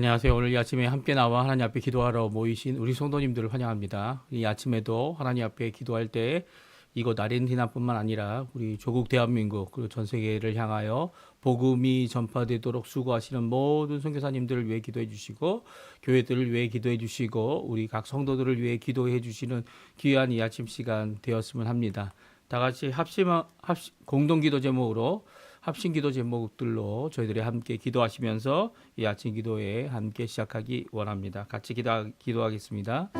안녕하세요. 오늘 이 아침에 함께 나와 하나님 앞에 기도하러 모이신 우리 성도님들을 환영합니다. 이 아침에도 하나님 앞에 기도할 때 이곳 아르헨티나뿐만 아니라 우리 조국 대한민국 그리고 전 세계를 향하여 복음이 전파되도록 수고하시는 모든 선교사님들을 위해 기도해 주시고 교회들을 위해 기도해 주시고 우리 각 성도들을 위해 기도해 주시는 귀한 이 아침 시간 되었으면 합니다. 다 같이 합심 합심 공동 기도 제목으로 합심 기도 제목들로 저희들이 함께 기도하시면서 이 아침 기도에 함께 시작하기 원합니다. 같이 기도 기도하겠습니다.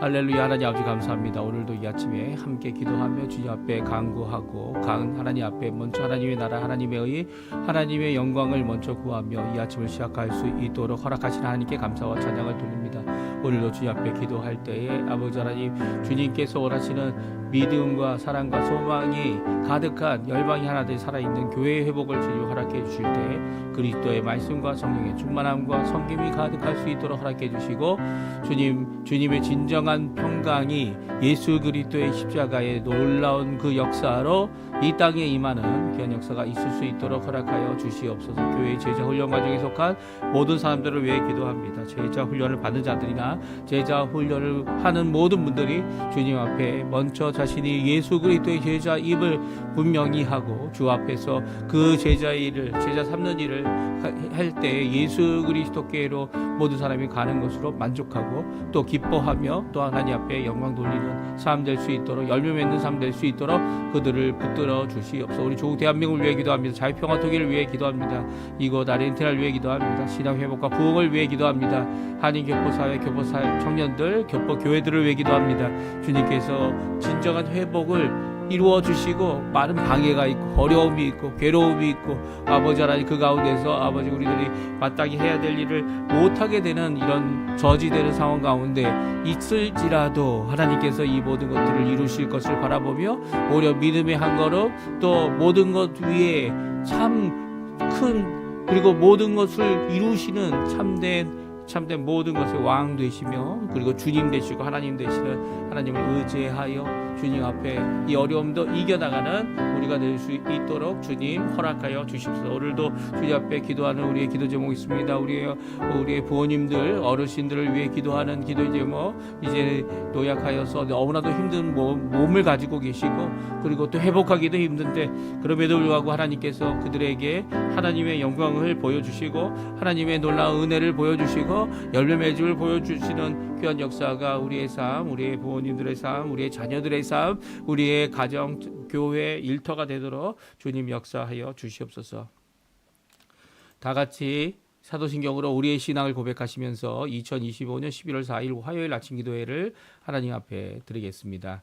할렐루야 하나님 아버지 감사합니다. 오늘도 이 아침에 함께 기도하며 주님 앞에 간구하고 강 하나님 앞에 먼저 하나님의 나라 하나님의 의 하나님의 영광을 먼저 구하며 이 아침을 시작할 수 있도록 허락하신 하나님께 감사와 찬양을 돌립니다. 오늘도 주님 앞에 기도할 때에 아버지 하나님 주님께서 원하시는 믿음과 사랑과 소망이 가득한 열방이 하나 되 살아있는 교회의 회복을 주님 허락해 주실 때 그리스도의 말씀과 성령의 충만함과 섬김이 가득할 수 있도록 허락해 주시고 주님 주님의 진정한 평강이 예수 그리스도의 십자가의 놀라운 그 역사로 이 땅에 임하는 귀한 역사가 있을 수 있도록 허락하여 주시옵소서. 교회 제자 훈련 과정에 속한 모든 사람들을 위해 기도합니다. 제자 훈련을 받은 자들이나 제자 훈련을 하는 모든 분들이 주님 앞에 먼저 자신이 예수 그리스도의 제자임을 분명히 하고 주 앞에서 그 제자의 일을 제자 삼는 일을 할 때 예수 그리스도께로 모든 사람이 가는 것으로 만족하고 또 기뻐하며 또 하나님 앞에 영광 돌리는 삶 될 수 있도록 열매 맺는 삶 될 수 있도록 그들을 붙들어 주시옵소서. 우리 조국 대한민국을 위해 기도합니다. 자유평화 통일을 위해 기도합니다. 이곳 아르헨티나를 위해 기도합니다. 신앙 회복과 부흥을 위해 기도합니다. 한인 교포 사회, 교포 사회 청년들, 교포 교회들을 위해 기도 합니다. 주님께서 진정한 회복을 이루어 주시고 많은 방해가 있고 어려움이 있고 괴로움이 있고 아버지 하나님 그 가운데서 아버지 우리들이 마땅히 해야 될 일을 못하게 되는 이런 저지되는 상황 가운데 있을지라도 하나님께서 이 모든 것들을 이루실 것을 바라보며 오히려 믿음의 한 걸음 또 모든 것 위에 참 큰 그리고 모든 것을 이루시는 참된 참된 모든 것의 왕 되시며 그리고 주님 되시고 하나님 되시는 하나님을 의지하여 주님 앞에 이 어려움도 이겨나가는 우리가 될 수 있도록 주님 허락하여 주십시오. 오늘도 주님 앞에 기도하는 우리의 기도 제목 있습니다. 우리의 우리의 부모님들 어르신들을 위해 기도하는 기도 제목 이제 노약하여서 너무나도 힘든 몸, 몸을 가지고 계시고 그리고 또 회복하기도 힘든데 그럼에도 불구하고 하나님께서 그들에게 하나님의 영광을 보여주시고 하나님의 놀라운 은혜를 보여주시고 열매 맺음을 보여주시는 귀한 역사가 우리의 삶, 우리의 부모님들의 삶, 우리의 자녀들의 삶, 우리의 가정, 교회 일터가 되도록 주님 역사하여 주시옵소서. 다 같이 사도신경으로 우리의 신앙을 고백하시면서 2025년 11월 4일 화요일 아침 기도회를 하나님 앞에 드리겠습니다.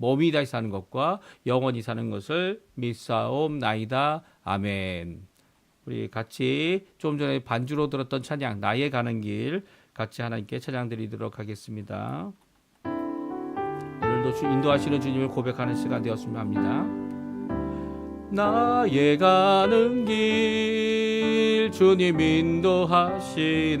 몸이 다시 사는 것과 영원히 사는 것을 믿사옵나이다. 아멘. 우리 같이 좀 전에 반주로 들었던 찬양 나의 가는 길 같이 하나님께 찬양 드리도록 하겠습니다. 오늘도 주 인도하시는 주님을 고백하는 시간 되었으면 합니다. 나의 가는 길 주님 인도하시네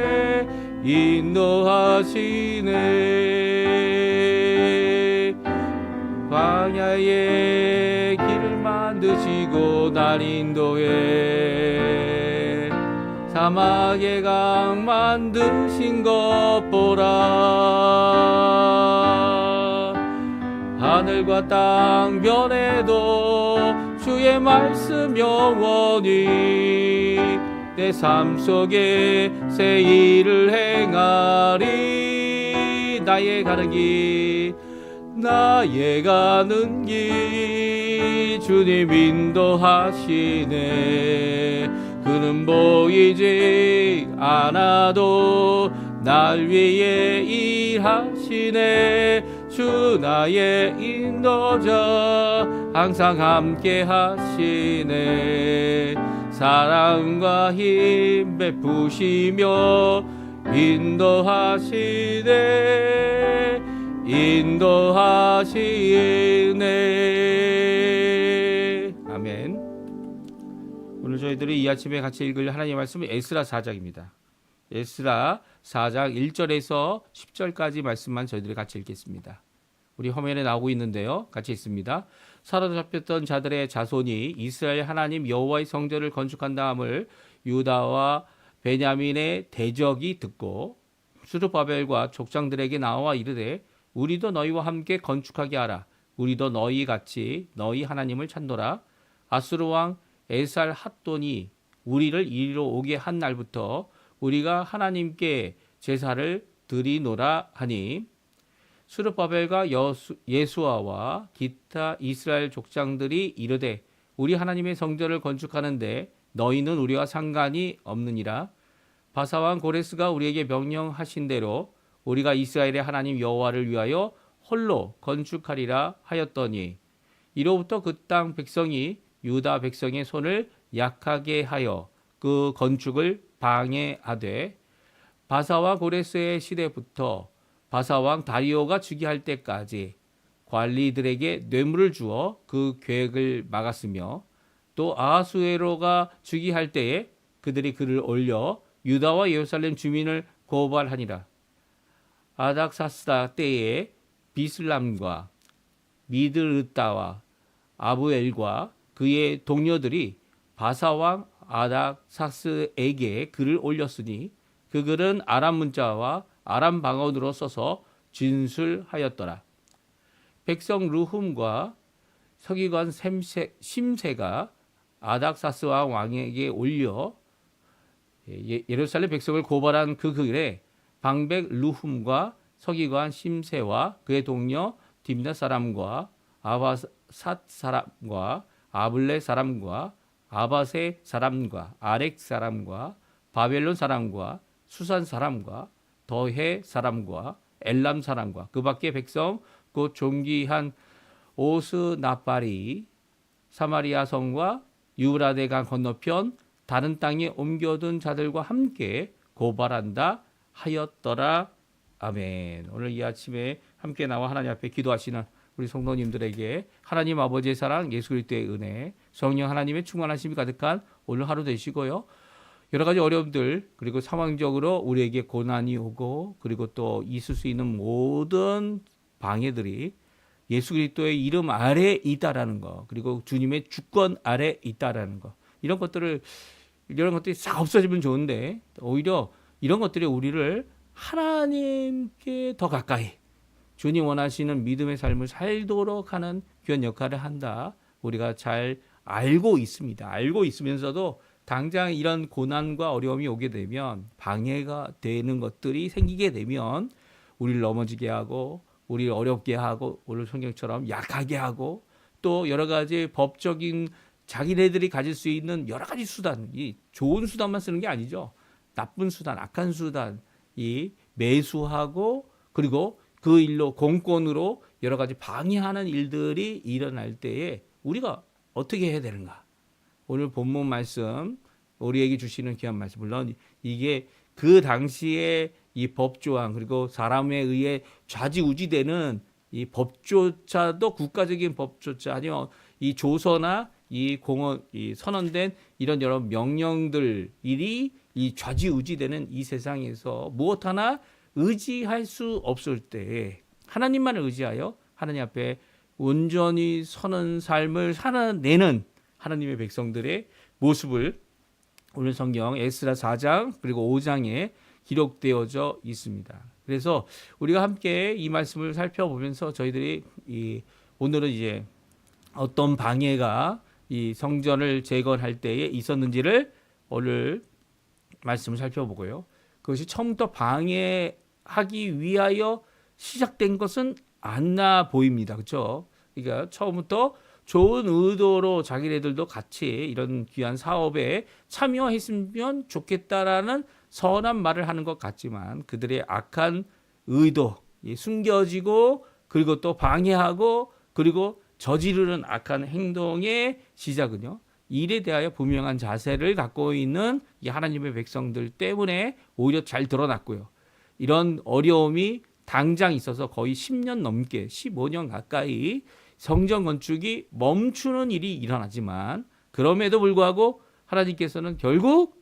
인도하시네. 광야에 길을 만드시고 날 인도해 사막의 강 만드신 것 보라. 하늘과 땅 변해도 주의 말씀 영원히 내 삶 속에 새 일을 행하리. 나의 가는 길 나의 가는 길. 주님 인도하시네. 그는 보이지 않아도 날 위해 일하시네. 주 나의 인도자 항상 함께 하시네 사랑과 힘 베푸시며 인도하시네 인도하시네. 아멘. 오늘 저희들이 이 아침에 같이 읽을 하나님의 말씀은 에스라 4장입니다. 에스라 4장 1절에서 10절까지 말씀만 저희들이 같이 읽겠습니다. 우리 화면에 나오고 있는데요. 같이 있습니다. 사로잡혔던 자들의 자손이 이스라엘 하나님 여호와의 성전을 건축한 다음을 유다와 베냐민의 대적이 듣고 수르바벨과 족장들에게 나와 이르되 우리도 너희와 함께 건축하게 하라. 우리도 너희 같이 너희 하나님을 찾노라. 아수르 왕 에살 핫돈이 우리를 이리로 오게 한 날부터 우리가 하나님께 제사를 드리노라 하니 수르바벨과 여수, 예수아와 기타 이스라엘 족장들이 이르되 우리 하나님의 성전을 건축하는데 너희는 우리와 상관이 없느니라. 바사왕 고레스가 우리에게 명령하신 대로 우리가 이스라엘의 하나님 여호와를 위하여 홀로 건축하리라 하였더니 이로부터 그 땅 백성이 유다 백성의 손을 약하게 하여 그 건축을 방해하되 바사와 고레스의 시대부터 바사왕 다리오가 즉위할 때까지 관리들에게 뇌물을 주어 그 계획을 막았으며 또 아하수에로가 즉위할 때에 그들이 그를 올려 유다와 예루살렘 주민을 고발하니라. 아닥사스다 때에 비슬람과 미드르다와 아부엘과 그의 동료들이 바사왕 아닥사스에게 글을 올렸으니 그 글은 아람 문자와 아람 방언으로 써서 진술하였더라. 백성 루훔과 서기관 셈세, 심세가 아닥사스와 왕에게 올려 예- 예루살렘 백성을 고발한 그 글에 방백 루훔과 서기관 심세와 그의 동료 딥나 사람과 아바삿 사람과 아블레 사람과 아바세 사람과 아렉 사람과 바벨론 사람과 수산 사람과 더해 사람과 엘람 사람과 그 밖의 백성 곧 존귀한 오스나발이 사마리아 성과 유브라데 강 건너편 다른 땅에 옮겨둔 자들과 함께 고발한다 하였더라. 아멘. 오늘 이 아침에 함께 나와 하나님 앞에 기도하시는 우리 성도님들에게 하나님 아버지의 사랑, 예수 그리스도의 은혜, 성령 하나님의 충만하심이 가득한 오늘 하루 되시고요. 여러 가지 어려움들 그리고 상황적으로 우리에게 고난이 오고 그리고 또 있을 수 있는 모든 방해들이 예수 그리스도의 이름 아래 있다라는 거 그리고 주님의 주권 아래 있다라는 거 이런 것들을 이런 것들이 싹 없어지면 좋은데 오히려 이런 것들이 우리를 하나님께 더 가까이 주님 원하시는 믿음의 삶을 살도록 하는 귀한 역할을 한다. 우리가 잘 알고 있습니다. 알고 있으면서도 당장 이런 고난과 어려움이 오게 되면 방해가 되는 것들이 생기게 되면 우리를 넘어지게 하고 우리를 어렵게 하고 오늘 성경처럼 약하게 하고 또 여러 가지 법적인 자기네들이 가질 수 있는 여러 가지 수단, 이 좋은 수단만 쓰는 게 아니죠. 나쁜 수단, 악한 수단, 이 매수하고 그리고 그 일로 공권으로 여러 가지 방해하는 일들이 일어날 때에 우리가 어떻게 해야 되는가? 오늘 본문 말씀 우리에게 주시는 귀한 말씀. 물론 이게 그 당시에 이 법조항 그리고 사람에 의해 좌지우지되는 이 법조차도 국가적인 법조차 아니면 이 조서나 이 공원 이 선언된 이런 여러 명령들 일이 이 좌지우지되는 이 세상에서 무엇 하나 의지할 수 없을 때 하나님만을 의지하여 하나님 앞에 온전히 서는 삶을 살아내는 하나님의 백성들의 모습을 오늘 성경 에스라 4장 그리고 5장에 기록되어져 있습니다. 그래서 우리가 함께 이 말씀을 살펴보면서 저희들이 이 오늘은 이제 어떤 방해가 이 성전을 재건할 때에 있었는지를 오늘 말씀을 살펴보고요. 그것이 처음부터 방해하기 위하여 시작된 것은 안나 보입니다. 그렇죠? 그러니까 처음부터 좋은 의도로 자기네들도 같이 이런 귀한 사업에 참여했으면 좋겠다라는 선한 말을 하는 것 같지만 그들의 악한 의도, 이 숨겨지고 그리고 또 방해하고 그리고 저지르는 악한 행동의 시작은요. 일에 대하여 분명한 자세를 갖고 있는 이 하나님의 백성들 때문에 오히려 잘 드러났고요. 이런 어려움이 당장 있어서 거의 10년 넘게 15년 가까이 성전 건축이 멈추는 일이 일어나지만 그럼에도 불구하고 하나님께서는 결국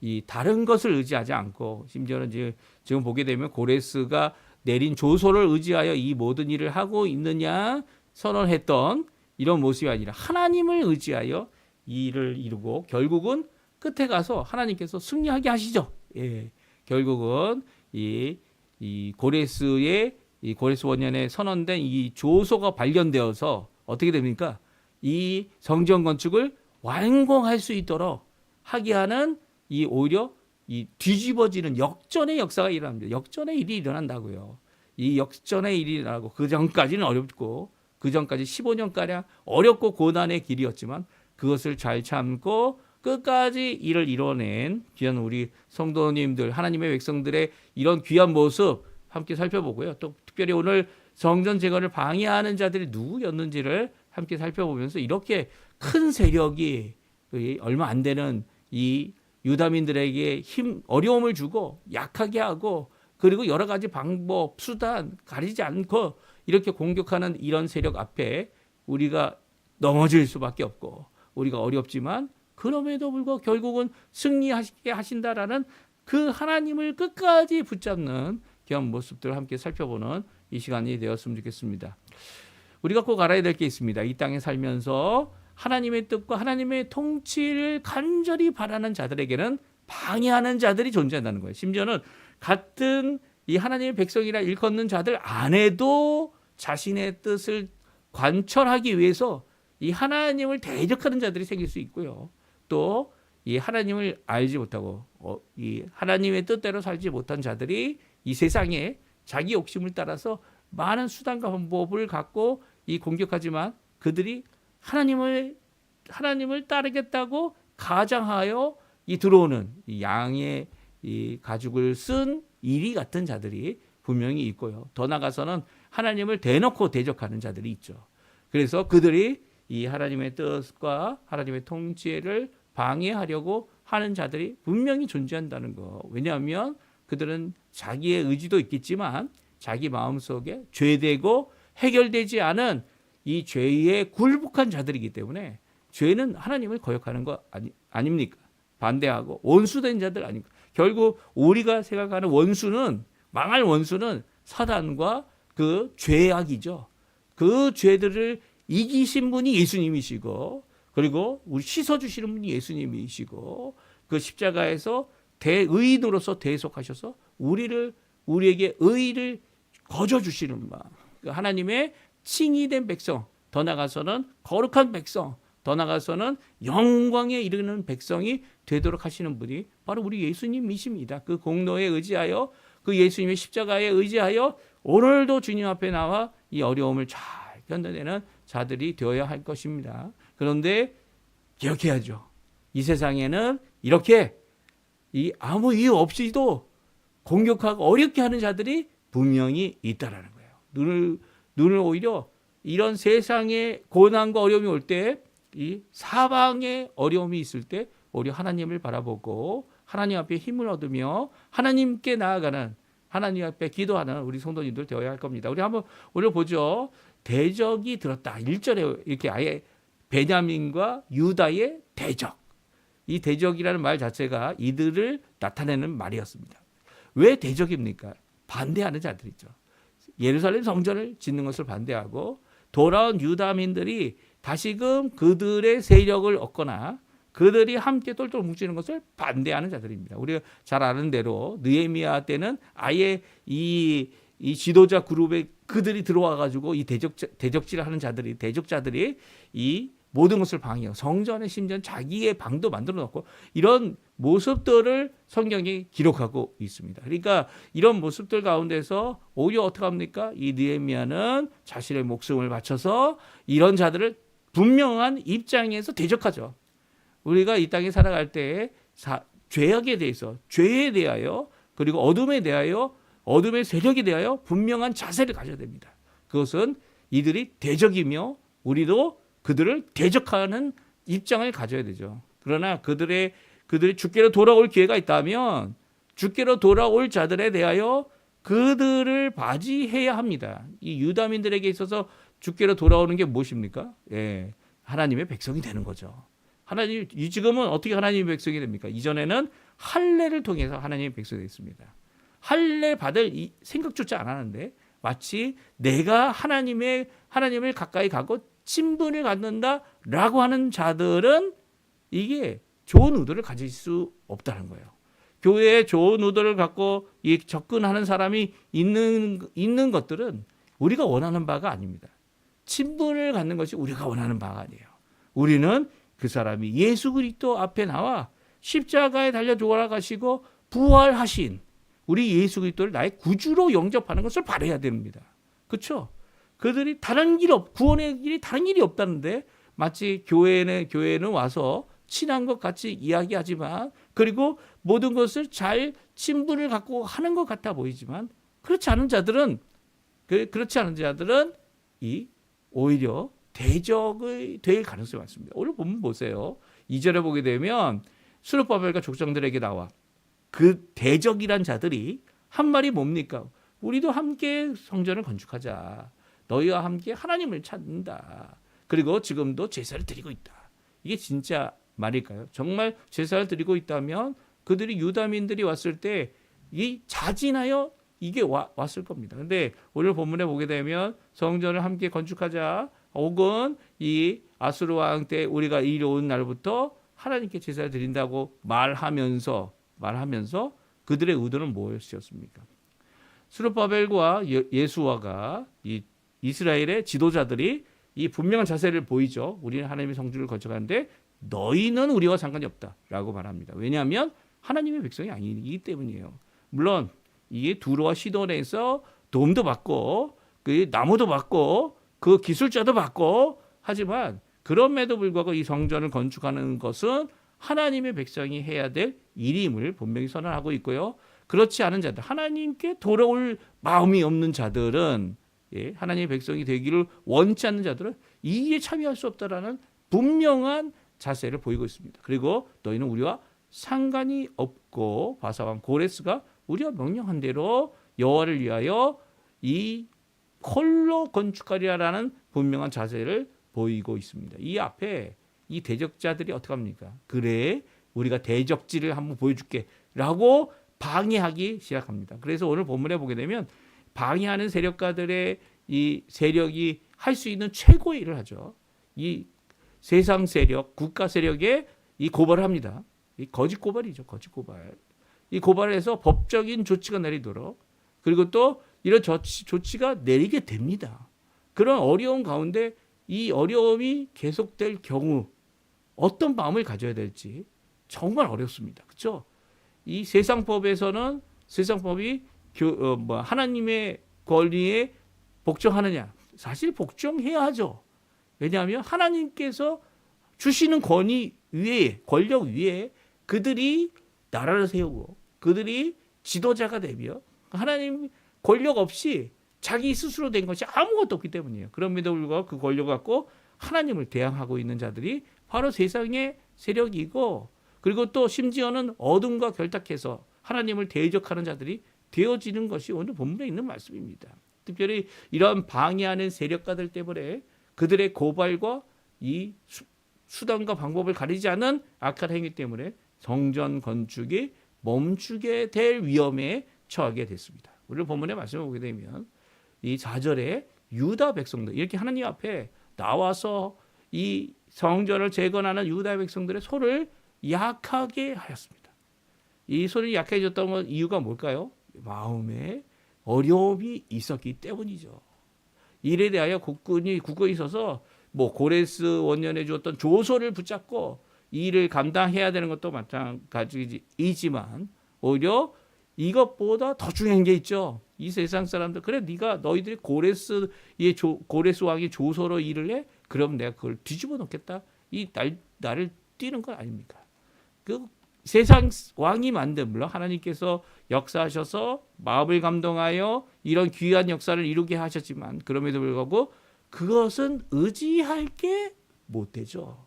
이 다른 것을 의지하지 않고 심지어는 이제 지금 보게 되면 고레스가 내린 조소를 의지하여 이 모든 일을 하고 있느냐 선언했던 이런 모습이 아니라 하나님을 의지하여 이 일을 이루고 결국은 끝에 가서 하나님께서 승리하게 하시죠. 예. 결국은 이, 이 고레스의 이 고레스 원년에 선언된 이 조소가 발견되어서 어떻게 됩니까? 이 성전 건축을 완공할 수 있도록 하게 하는 이 오히려 이 뒤집어지는 역전의 역사가 일어납니다. 역전의 일이 일어난다고요. 이 역전의 일이 일어나고 그 전까지는 어렵고 그 전까지 15년가량 어렵고 고난의 길이었지만 그것을 잘 참고 끝까지 일을 이뤄낸 귀한 우리 성도님들 하나님의 백성들의 이런 귀한 모습 함께 살펴보고요. 또 특별히 오늘 성전 재건을 방해하는 자들이 누구였는지를 함께 살펴보면서 이렇게 큰 세력이 얼마 안 되는 이 유다민들에게 힘 어려움을 주고 약하게 하고 그리고 여러 가지 방법 수단 가리지 않고 이렇게 공격하는 이런 세력 앞에 우리가 넘어질 수밖에 없고 우리가 어렵지만 그럼에도 불구하고 결국은 승리하시게 하신다라는 그 하나님을 끝까지 붙잡는 귀한 모습들을 함께 살펴보는 이 시간이 되었으면 좋겠습니다. 우리가 꼭 알아야 될 게 있습니다. 이 땅에 살면서 하나님의 뜻과 하나님의 통치를 간절히 바라는 자들에게는 방해하는 자들이 존재한다는 거예요. 심지어는 같은 이 하나님의 백성이라 일컫는 자들 안에도 자신의 뜻을 관철하기 위해서 이 하나님을 대적하는 자들이 생길 수 있고요. 또 이 하나님을 알지 못하고 어, 이 하나님의 뜻대로 살지 못한 자들이 이 세상에 자기 욕심을 따라서 많은 수단과 방법을 갖고 이 공격하지만 그들이 하나님을 하나님을 따르겠다고 가장하여 이 들어오는 이 양의 이 가죽을 쓴 이리 같은 자들이 분명히 있고요. 더 나가서는 하나님을 대놓고 대적하는 자들이 있죠. 그래서 그들이 이 하나님의 뜻과 하나님의 통치를 방해하려고 하는 자들이 분명히 존재한다는 거. 왜냐하면 그들은 자기의 의지도 있겠지만 자기 마음속에 죄되고 해결되지 않은 이 죄에 굴복한 자들이기 때문에 죄는 하나님을 거역하는 거 아니, 아닙니까? 반대하고 원수된 자들 아닙니까? 결국 우리가 생각하는 원수는 망할 원수는 사단과 그 죄악이죠. 그 죄들을 이기신 분이 예수님이시고 그리고 우리 씻어 주시는 분이 예수님이시고 그 십자가에서 대의인으로서 대속하셔서 우리를 우리에게 의를 거저 주시는 바그 하나님의 칭의된 백성, 더 나가서는 거룩한 백성, 더 나가서는 영광에 이르는 백성이 되도록 하시는 분이 바로 우리 예수님이십니다. 그 공로에 의지하여 그 예수님의 십자가에 의지하여 오늘도 주님 앞에 나와 이 어려움을 잘 견뎌내는 자들이 되어야 할 것입니다. 그런데 기억해야죠. 이 세상에는 이렇게 이 아무 이유 없이도 공격하고 어렵게 하는 자들이 분명히 있다라는 거예요. 눈을 눈을 오히려 이런 세상의 고난과 어려움이 올 때 이 사방에 어려움이 있을 때 오히려 하나님을 바라보고 하나님 앞에 힘을 얻으며 하나님께 나아가는 하나님 앞에 기도하는 우리 성도님들 되어야 할 겁니다. 우리 한번 오늘 보죠. 대적이 들었다. 1절에 이렇게 아예 베냐민과 유다의 대적. 이 대적이라는 말 자체가 이들을 나타내는 말이었습니다. 왜 대적입니까? 반대하는 자들이죠. 예루살렘 성전을 짓는 것을 반대하고 돌아온 유다민들이 다시금 그들의 세력을 얻거나 그들이 함께 똘똘 뭉치는 것을 반대하는 자들입니다. 우리가 잘 아는 대로 느헤미야 때는 아예 이, 이 지도자 그룹에 그들이 들어와 가지고 이 대적 대적질을 하는 자들이 대적자들이 이 모든 것을 방해하고 성전에 심지어 자기의 방도 만들어 놓고 이런 모습들을 성경이 기록하고 있습니다. 그러니까 이런 모습들 가운데서 오히려 어떻게 합니까? 이 느헤미야는 자신의 목숨을 바쳐서 이런 자들을 분명한 입장에서 대적하죠. 우리가 이 땅에 살아갈 때 사, 죄악에 대해서 죄에 대하여 그리고 어둠에 대하여 어둠의 세력에 대하여 분명한 자세를 가져야 됩니다. 그것은 이들이 대적이며 우리도 그들을 대적하는 입장을 가져야 되죠. 그러나 그들의 그들이 주께로 돌아올 기회가 있다면 주께로 돌아올 자들에 대하여 그들을 바지해야 합니다. 이 유다민들에게 있어서 주께로 돌아오는 게 무엇입니까? 예, 하나님의 백성이 되는 거죠. 하나님 이 지금은 어떻게 하나님의 백성이 됩니까? 이전에는 할례를 통해서 하나님의 백성이 됐습니다. 할례 받을 이 생각조차 안 하는데 마치 내가 하나님의 하나님을 가까이 가고 친분을 갖는다라고 하는 자들은 이게 좋은 의도를 가질 수 없다는 거예요. 교회에 좋은 의도를 갖고 이 접근하는 사람이 있는 있는 것들은 우리가 원하는 바가 아닙니다. 친분을 갖는 것이 우리가 원하는 바가 아니에요. 우리는 그 사람이 예수 그리스도 앞에 나와 십자가에 달려 돌아가시고 부활하신 우리 예수 그리스도를 나의 구주로 영접하는 것을 바라야 됩니다. 그렇죠? 그들이 다른 길 없, 구원의 길이 다른 길이 없다는데 마치 교회는 교회는 와서 친한 것 같이 이야기하지만 그리고 모든 것을 잘 친분을 갖고 하는 것 같아 보이지만 그렇지 않은 자들은 그, 그렇지 않은 자들은 이 오히려 대적이 될 가능성이 많습니다. 오늘 보면 보세요. 이절에 보게 되면 수르바벨과 족장들에게 나와 그 대적이란 자들이 한 말이 뭡니까? 우리도 함께 성전을 건축하자. 너희와 함께 하나님을 찾는다. 그리고 지금도 제사를 드리고 있다. 이게 진짜 말일까요? 정말 제사를 드리고 있다면 그들이 유다민들이 왔을 때 이 자진하여 이게 와, 왔을 겁니다. 근데 오늘 본문에 보게 되면 성전을 함께 건축하자. 혹은 이 아수르 왕 때 우리가 이리 온 날부터 하나님께 제사를 드린다고 말하면서 말하면서 그들의 의도는 무엇이었습니까? 수르바벨과 예- 예수와가 이 이스라엘의 지도자들이 이 분명한 자세를 보이죠. 우리는 하나님의 성주를 거쳐가는데 너희는 우리와 상관이 없다라고 말합니다. 왜냐하면 하나님의 백성이 아니기 때문이에요. 물론 이게 두로와 시돈에서 도움도 받고 그 나무도 받고 그 기술자도 받고 하지만 그럼에도 불구하고 이 성전을 건축하는 것은 하나님의 백성이 해야 될 일임을 분명히 선언하고 있고요. 그렇지 않은 자들, 하나님께 돌아올 마음이 없는 자들은 예, 하나님의 백성이 되기를 원치 않는 자들은 이에 참여할 수 없다라는 분명한 자세를 보이고 있습니다. 그리고 너희는 우리와 상관이 없고 바사왕 고레스가 우리가 명령한 대로 여호와를 위하여 이 홀로 건축하리라라는 분명한 자세를 보이고 있습니다. 이 앞에 이 대적자들이 어떻게 합니까? 그래 우리가 대적지를 한번 보여줄게라고 방해하기 시작합니다. 그래서 오늘 본문에 보게 되면 방해하는 세력가들의 이 세력이 할 수 있는 최고의 일을 하죠. 이 세상 세력, 국가 세력에 이 고발을 합니다. 이 거짓 고발이죠. 거짓 고발. 이 고발을 해서 법적인 조치가 내리도록 그리고 또 이런 조치, 조치가 내리게 됩니다. 그런 어려운 가운데 이 어려움이 계속될 경우 어떤 마음을 가져야 될지 정말 어렵습니다. 그렇죠? 이 세상법에서는 세상법이 교, 어, 뭐 하나님의 권리에 복종하느냐? 사실 복종해야 하죠. 왜냐하면 하나님께서 주시는 권위 위에 권력 위에 그들이 나라를 세우고 그들이 지도자가 되며 하나님 권력 없이 자기 스스로 된 것이 아무것도 없기 때문이에요. 그럼에도 불구하고 그 권력 갖고 하나님을 대항하고 있는 자들이 바로 세상의 세력이고 그리고 또 심지어는 어둠과 결탁해서 하나님을 대적하는 자들이 되어지는 것이 오늘 본문에 있는 말씀입니다. 특별히 이런 방해하는 세력가들 때문에 그들의 고발과 이 수, 수단과 방법을 가리지 않은 악한 행위 때문에 성전 건축이 멈추게 될 위험에 처하게 됐습니다. 우리 본문의 말씀을 보게 되면 이 4절에 유다 백성들 이렇게 하나님 앞에 나와서 이 성전을 재건하는 유다 백성들의 손을 약하게 하였습니다. 이 손이 약해졌던 건 이유가 뭘까요? 마음에 어려움이 있었기 때문이죠. 일에 대하여 국군이 굳건히 있어서 뭐 고레스 원년에 주었던 조소를 붙잡고 이 일을 감당해야 되는 것도 마찬가지이지만 오히려 이것보다 더 중요한 게 있죠. 이 세상 사람들 그래 네가 너희들이 고레스의 조, 고레스 왕이 조소로 일을 해? 그럼 내가 그걸 뒤집어 놓겠다. 이 날, 나를 뛰는 건 아닙니까? 그 세상 왕이 만든 물론 하나님께서 역사하셔서 마음을 감동하여 이런 귀한 역사를 이루게 하셨지만 그럼에도 불구하고 그것은 의지할 게 못 되죠.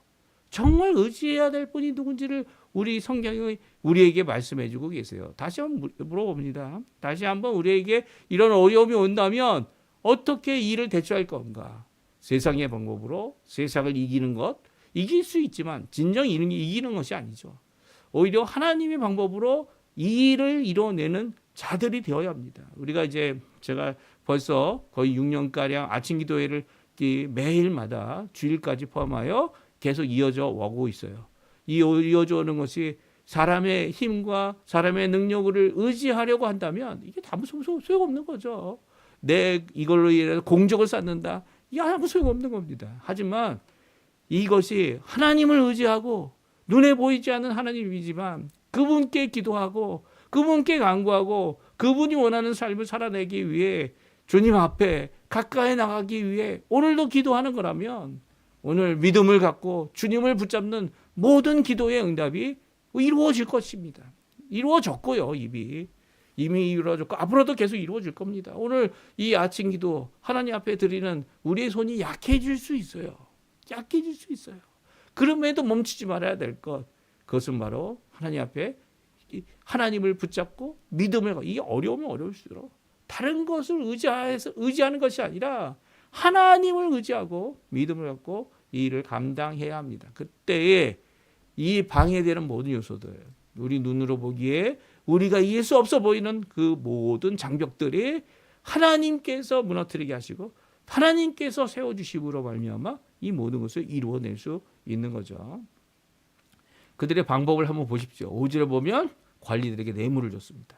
정말 의지해야 될 분이 누군지를 우리 성경이 우리에게 말씀해 주고 계세요. 다시 한번 물- 물어봅니다. 다시 한번 우리에게 이런 어려움이 온다면 어떻게 이를 대처할 건가? 세상의 방법으로 세상을 이기는 것 이길 수 있지만 진정 이기는 것이 아니죠. 오히려 하나님의 방법으로 이 일을 이뤄내는 자들이 되어야 합니다. 우리가 이제 제가 벌써 거의 6년가량 아침 기도회를 이 매일마다 주일까지 포함하여 계속 이어져 오고 있어져 이 이어져 오는 것이 사람의 힘과 사람의 능력을 의지하려고 한다면 이게 다 무슨 소용없는 거죠. 내 이걸로 인해서 공적을 쌓는다. 이게 아무 소용없는 겁니다. 하지만 이것이 하나님을 의지하고 눈에 보이지 않는 하나님이지만 그분께 기도하고 그분께 간구하고 그분이 원하는 삶을 살아내기 위해 주님 앞에 가까이 나가기 위해 오늘도 기도하는 거라면 오늘 믿음을 갖고 주님을 붙잡는 모든 기도의 응답이 이루어질 것입니다. 이루어졌고요, 이미. 이미 이루어졌고 앞으로도 계속 이루어질 겁니다. 오늘 이 아침 기도 하나님 앞에 드리는 우리의 손이 약해질 수 있어요. 약해질 수 있어요. 그럼에도 멈추지 말아야 될 것. 그것은 바로 하나님 앞에 이 하나님을 붙잡고 믿음을 가- 이게 어려우면 어려울수록 다른 것을 의지해서 의지하는 것이 아니라 하나님을 의지하고 믿음을 갖고 이 일을 감당해야 합니다. 그때에 이 방해되는 모든 요소들 우리 눈으로 보기에 우리가 이길 수 없어 보이는 그 모든 장벽들이 하나님께서 무너뜨리게 하시고 하나님께서 세워 주심으로 말미암아 이 모든 것을 이루어낼 수 있는 거죠. 그들의 방법을 한번 보십시오. 5절에 보면 관리들에게 뇌물을 줬습니다.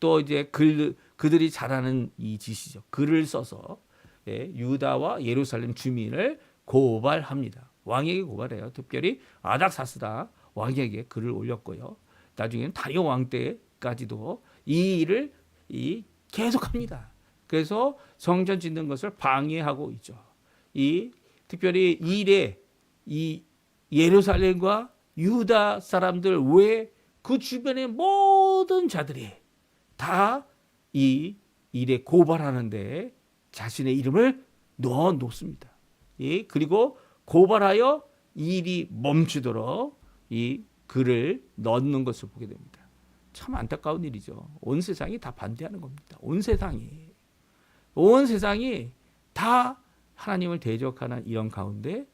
또 이제 글 그들이 잘하는 이 짓이죠. 글을 써서 예, 유다와 예루살렘 주민을 고발합니다. 왕에게 고발해요. 특별히 아닥사스다 왕에게 글을 올렸고요. 나중에는 다리오 왕 때까지도 이 일을 이 계속합니다. 그래서 성전 짓는 것을 방해하고 있죠. 이 특별히 이 일에 이 예루살렘과 유다 사람들 외그 주변의 모든 자들이 다 이 일에 고발하는데 자신의 이름을 넣어 놓습니다. 예, 그리고 고발하여 이 일이 멈추도록 이 글을 넣는 것을 보게 됩니다. 참 안타까운 일이죠. 온 세상이 다 반대하는 겁니다. 온 세상이 온 세상이 다 하나님을 대적하는 이런 가운데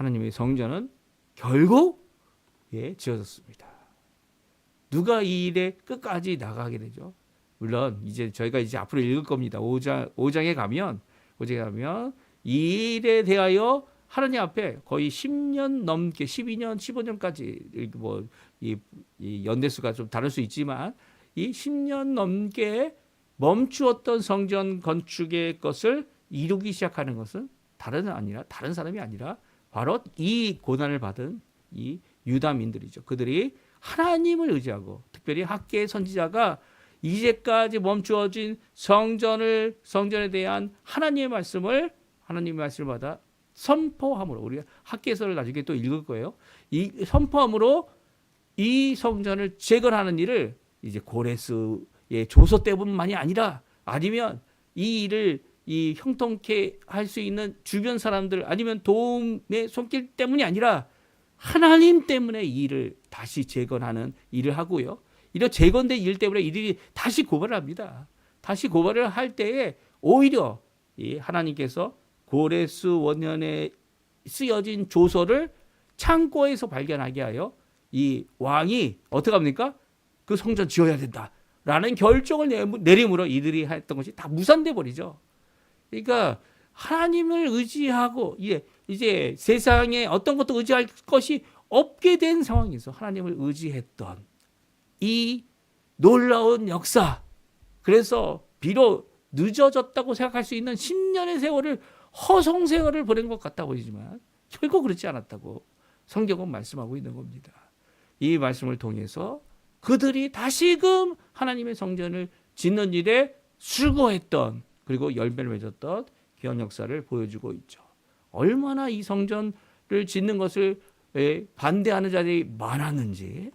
하나님의 성전은 결국 예, 지어졌습니다. 누가 이 일에 끝까지 나가게 되죠? 물론 이제 저희가 이제 앞으로 읽을 겁니다. 5장 5장에 가면 5장에 가면 이 일에 대하여 하나님 앞에 거의 10년 넘게 12년 15년까지 뭐이 이 연대수가 좀 다를 수 있지만 이 10년 넘게 멈추었던 성전 건축의 것을 이루기 시작하는 것은 다른 아니라 다른 사람이 아니라 바로 이 고난을 받은 이 유다민들이죠. 그들이 하나님을 의지하고 특별히 학계의 선지자가 이제까지 멈추어진 성전을 성전에 대한 하나님의 말씀을 하나님의 말씀을 받아 선포함으로 우리가 학계서를 나중에 또 읽을 거예요. 이 선포함으로 이 성전을 재건하는 일을 이제 고레스의 조서 때문만이 아니라 아니면 이 일을 이 형통케 할 수 있는 주변 사람들 아니면 도움의 손길 때문이 아니라 하나님 때문에 이 일을 다시 재건하는 일을 하고요. 이런 재건된 일 때문에 이들이 다시 고발을 합니다. 다시 고발을 할 때에 오히려 이 하나님께서 고레스 원년에 쓰여진 조서를 창고에서 발견하게 하여 이 왕이 어떻게 합니까? 그 성전 지어야 된다 라는 결정을 내- 내림으로 이들이 했던 것이 다 무산돼 버리죠. 그러니까 하나님을 의지하고 이제 이제 세상에 어떤 것도 의지할 것이 없게 된 상황에서 하나님을 의지했던 이 놀라운 역사. 그래서 비록 늦어졌다고 생각할 수 있는 10년의 세월을 허송 세월을 보낸 것 같다 보이지만 결코 그렇지 않았다고 성경은 말씀하고 있는 겁니다. 이 말씀을 통해서 그들이 다시금 하나님의 성전을 짓는 일에 수고했던 그리고 열매를 맺었던 귀한 역사를 보여주고 있죠. 얼마나 이 성전을 짓는 것을 에, 반대하는 자들이 많았는지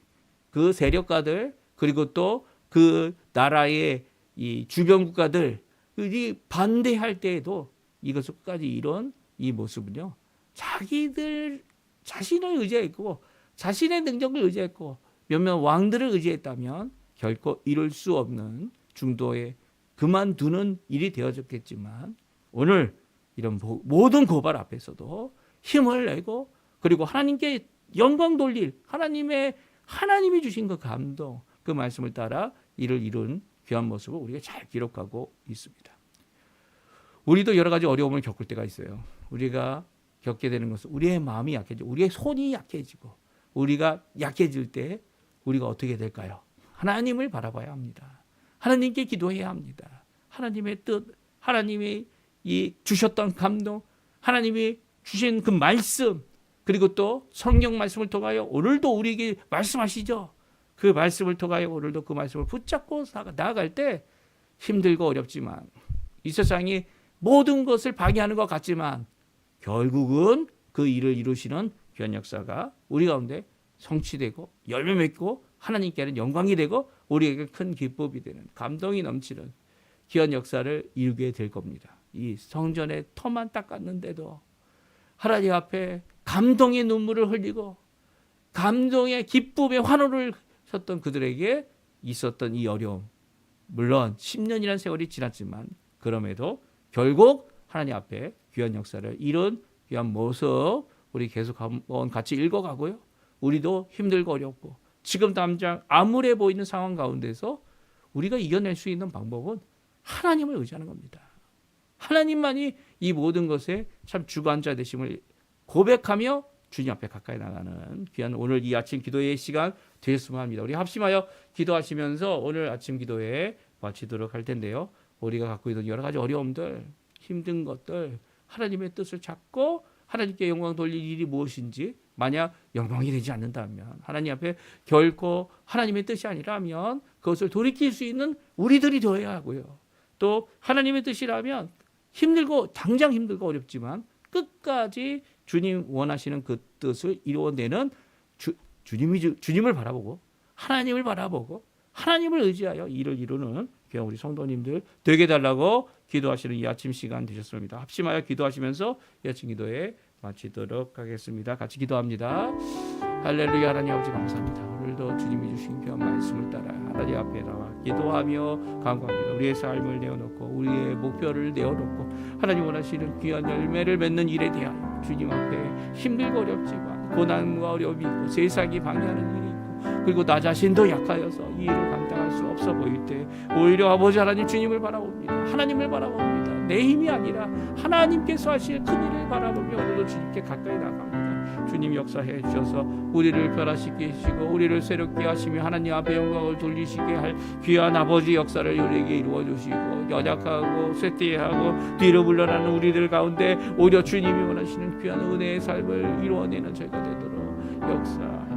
그 세력가들 그리고 또 그 나라의 이 주변 국가들 이 반대할 때에도 이것을 끝까지 이룬 이 모습은요 자기들 자신을 의지했고 자신의 능력을 의지했고 몇몇 왕들을 의지했다면 결코 이룰 수 없는 중도에 그만두는 일이 되어졌겠지만 오늘 이런 모- 모든 고발 앞에서도 힘을 내고 그리고 하나님께 영광 돌릴 하나님의 하나님이 주신 그 감동 그 말씀을 따라 이를 이룬 귀한 모습을 우리가 잘 기록하고 있습니다. 우리도 여러 가지 어려움을 겪을 때가 있어요. 우리가 겪게 되는 것은 우리의 마음이 약해지고 우리의 손이 약해지고 우리가 약해질 때 우리가 어떻게 될까요? 하나님을 바라봐야 합니다. 하나님께 기도해야 합니다. 하나님의 뜻, 하나님이 이 주셨던 감동, 하나님이 주신 그 말씀, 그리고 또 성경 말씀을 통하여 오늘도 우리에게 말씀하시죠. 그 말씀을 통하여 오늘도 그 말씀을 붙잡고 사- 나아갈 때 힘들고 어렵지만 이 세상이 모든 것을 방해하는 것 같지만 결국은 그 일을 이루시는 귀한 역사가 우리 가운데 성취되고 열매 맺고 하나님께는 영광이 되고 우리에게 큰 기쁨이 되는 감동이 넘치는 귀한 역사를 이루게 될 겁니다. 이 성전의 터만 닦았는데도 하나님 앞에 감동의 눈물을 흘리고 감동의 기쁨의 환호를 쳤던 그들에게 있었던 이 어려움. 물론 10년이라는 세월이 지났지만 그럼에도 결국 하나님 앞에 귀한 역사를 이룬 귀한 모습 우리 계속 한번 같이 읽어가고요. 우리도 힘들고 어렵고 지금 당장 암울해 보이는 상황 가운데서 우리가 이겨낼 수 있는 방법은 하나님을 의지하는 겁니다. 하나님만이 이 모든 것에 참 주관자 되심을 고백하며 주님 앞에 가까이 나가는 귀한 오늘 이 아침 기도의 시간 되셨으면 합니다. 우리 합심하여 기도하시면서 오늘 아침 기도에 마치도록 할 텐데요. 우리가 갖고 있는 여러 가지 어려움들, 힘든 것들, 하나님의 뜻을 찾고 하나님께 영광 돌릴 일이 무엇인지 만약 영광이 되지 않는다면 하나님 앞에 결코 하나님의 뜻이 아니라면 그것을 돌이킬 수 있는 우리들이 되어야 하고요. 또 하나님의 뜻이라면 힘들고 당장 힘들고 어렵지만 끝까지 주님 원하시는 그 뜻을 이루어내는 주, 주님이 주- 주님을 바라보고 하나님을 바라보고 하나님을 의지하여 일을 이루는 귀한 우리 성도님들 되게 달라고 기도하시는 이 아침 시간 되셨습니다. 합심하여 기도하시면서 이 아침 기도에 마치도록 하겠습니다. 같이 기도합니다. 할렐루야 하나님 아버지 감사합니다. 오늘도 주님이 주신 귀한 말씀을 따라 하나님 앞에 나와 기도하며 간구합니다. 우리의 삶을 내어놓고 우리의 목표를 내어놓고 하나님 원하시는 귀한 열매를 맺는 일에 대하여 주님 앞에 힘들고 어렵지만 고난과 어려움이 있고 세상이 방해하는 일이 있고 그리고 나 자신도 약하여서 이 일을 감 당할 수 없어 보일 때 오히려 아버지 하나님 주님을 바라봅니다. 하나님을 바라봅니다. 내 힘이 아니라 하나님께서 하실 큰 일을 바라보며 오늘도 주님께 가까이 나갑니다. 주님 역사해 주셔서 우리를 변화시키시고 우리를 새롭게 하시며 하나님 앞에 영광을 돌리시게 할 귀한 아버지 역사를 우리에게 이루어 주시고 연약하고 쇠퇴하고 뒤로 물러나는 우리들 가운데 오히려 주님이 원하시는 귀한 은혜의 삶을 이루어내는 저희가 되도록 역사하여